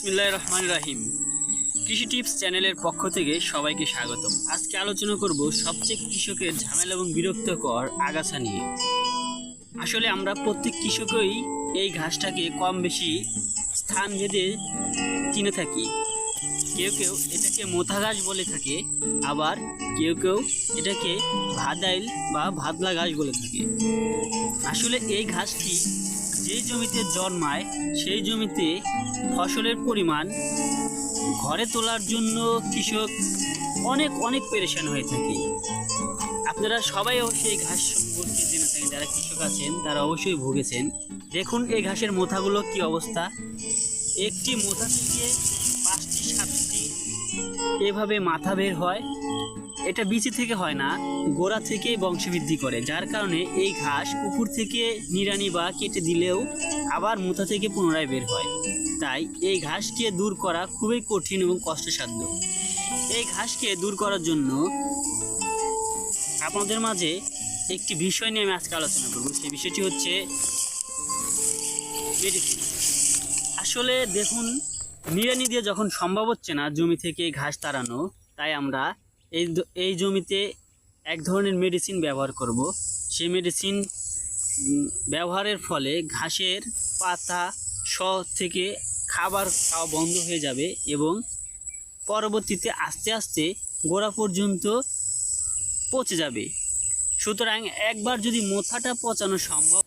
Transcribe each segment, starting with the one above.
বিসমিল্লাহ রহমান রাহিম। কৃষি টিপস চ্যানেলের পক্ষ থেকে সবাইকে স্বাগতম। আজকে আলোচনা করব সবচেয়ে কৃষকের ঝামেলা এবং বিরক্তকর আগাছা নিয়ে। আসলে আমরা প্রত্যেক কৃষকই এই ঘাসটাকে কম বেশি স্থান ভেদে চিনে থাকি। কেউ কেউ এটাকে মোথা ঘাস বলে থাকে, আবার কেউ কেউ এটাকে ভাদাইল বা ভাদলা ঘাস বলে থাকে। আসলে এই ঘাসটি যে জমিতে জন্মায়, সেই জমিতে ফসলের পরিমাণ ঘরে তোলার জন্য কৃষক অনেক অনেক পেরেশান হয়ে থাকে। আপনারা সবাই অবশ্যই ঘাস সম্পর্কে জেনে থাকেন, যারা কৃষক আছেন, তারা অবশ্যই ভুগেছেন। দেখুন এই ঘাসের মোথাগুলো কি অবস্থা। একটি মোথা থেকে পাঁচটি, সাতটি এভাবে মাথা বের হয়। এটা বিচি থেকে হয় না, গোড়া থেকেই বংশবৃদ্ধি করে, যার কারণে এই ঘাস উপর থেকে নিড়ানি বা কেটে দিলেও আবার মুথা থেকে পুনরায় বের হয়। তাই এই ঘাসকে দূর করা খুবই কঠিন এবং কষ্টসাধ্য। এই ঘাসকে দূর করার জন্য আপনাদের মাঝে একটি বিষয় নিয়ে আমি আজকে আলোচনা করব। সেই বিষয়টি হচ্ছে আসলে দেখুন, নিড়ানি দিয়ে যখন সম্ভব হচ্ছে না জমি থেকে ঘাস তাড়ানো, তাই আমরা এই এই জমিতে এক ধরনের মেডিসিন ব্যবহার করব। সেই মেডিসিন ব্যবহারের ফলে ঘাসের পাতা স থেকে খাবার খাওয়া বন্ধ হয়ে যাবে এবং পরবর্তীতে আস্তে আস্তে গোড়া পর্যন্ত পচে যাবে। সুতরাং একবার যদি মোথাটা পচানো সম্ভব,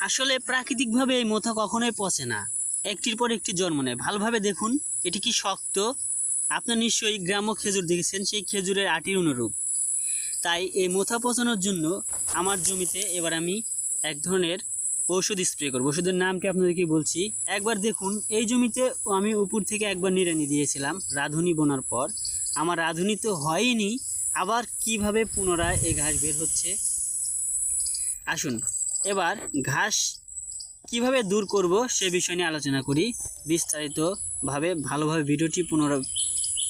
আসলে প্রাকৃতিকভাবে এই মোথা কখনোই পচে না। একটির পর একটি জন্ম নেয়। ভালোভাবে দেখুন, এটি কি শক্ত আপনার নিশ্চয়ই গ্রাম্য খেজুর দেখেছেন, সেই খেজুরের আটির অনুরূপ। তাই এই মোথা পচানোর জন্য আমার জমিতে এবার আমি এক ধরনের ঔষধ স্প্রে করব। ওষুধের নামটি আপনাদেরকে বলছি? একবার দেখুন, এই জমিতে আমি উপর থেকে একবার নিড়ানি দিয়েছিলাম, রাঁধুনি বোনার পর। আমার রাঁধুনি তো হয়নি, আবার কীভাবে পুনরায় এই ঘাস বের হচ্ছে? আসুন, এবার ঘাস কীভাবে দূর করব সে বিষয় নিয়ে আলোচনা করি। বিস্তারিতভাবে, ভালোভাবে ভিডিওটি পুনরা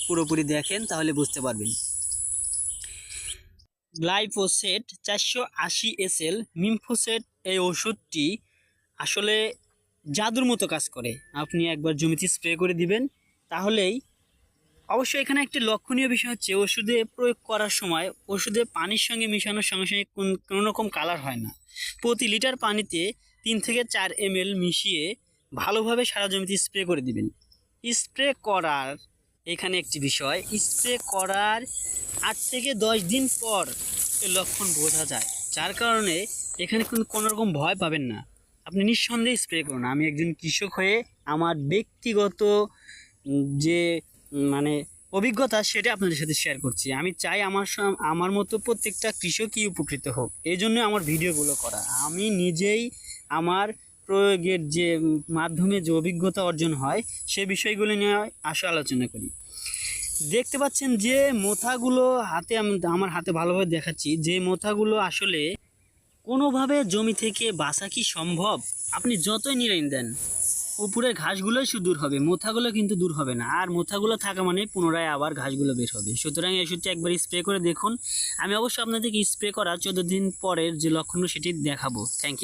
পুরোপুরি দেখেন, তাহলে বুঝতে পারবেন। গ্লাইফোসেট চারশো আশি এসএল, মিমফোসেট এই ওষুধটি আসলে জাদুর মতো কাজ করে। আপনি একবার জমিতে স্প্রে করে দিবেন, তাহলেই অবশ্যই এখানে একটি লক্ষণীয় বিষয় হচ্ছে, ওষুধে প্রয়োগ করার সময় ওষুধে পানির সঙ্গে মেশানোর সঙ্গে সঙ্গে কোন- কোনো রকম কালার হয় না। প্রতি লিটার পানিতে তিন থেকে চার এম মিশিয়ে ভালোভাবে সারা জমিতে স্প্রে করে দিবেন। স্প্রে করার এখানে একটি বিষয় স্প্রে করার আট থেকে দশ দিন পর লক্ষণ বোঝা যায়। যার কারণে এখানে কোনো কোনো রকম ভয় পাবেন না। আপনি নিঃসন্দেহে স্প্রে করুন। আমি একজন কৃষক হয়ে আমার ব্যক্তিগত যে মানে অভিজ্ঞতা সেটা আপনাদের সাথে শেয়ার করছি। আমি চাই আমার আমার মতো প্রত্যেকটা কৃষকই উপকৃত হোক। এই জন্য আমার ভিডিওগুলো করা। আমি নিজেই আমার প্রয়োগের যে মাধ্যমে যে অভিজ্ঞতা অর্জন হয়, সে বিষয়গুলো নিয়ে আসা আলোচনা করি। দেখতে পাচ্ছেন যে মোথাগুলো হাতে আমি, আমার হাতে ভালোভাবে দেখাচ্ছি, যে মোথাগুলো আসলে কোনোভাবে জমি থেকে বাঁচা কি সম্ভব? আপনি যতই নিরাইন দেন, উপরের ঘাসগুলোই শুধু দূর হবে, মোথাগুলো কিন্তু দূর হবে না। আর মোথাগুলো থাকা মানে পুনরায় আবার ঘাসগুলো বের হবে। সুতরাং এই ওষুধটি একবার স্প্রে করে দেখুন। আমি অবশ্যই আপনাদেরকে স্প্রে করা চোদ্দ দিন পরের যে লক্ষণ সেটি দেখাবো। Thank you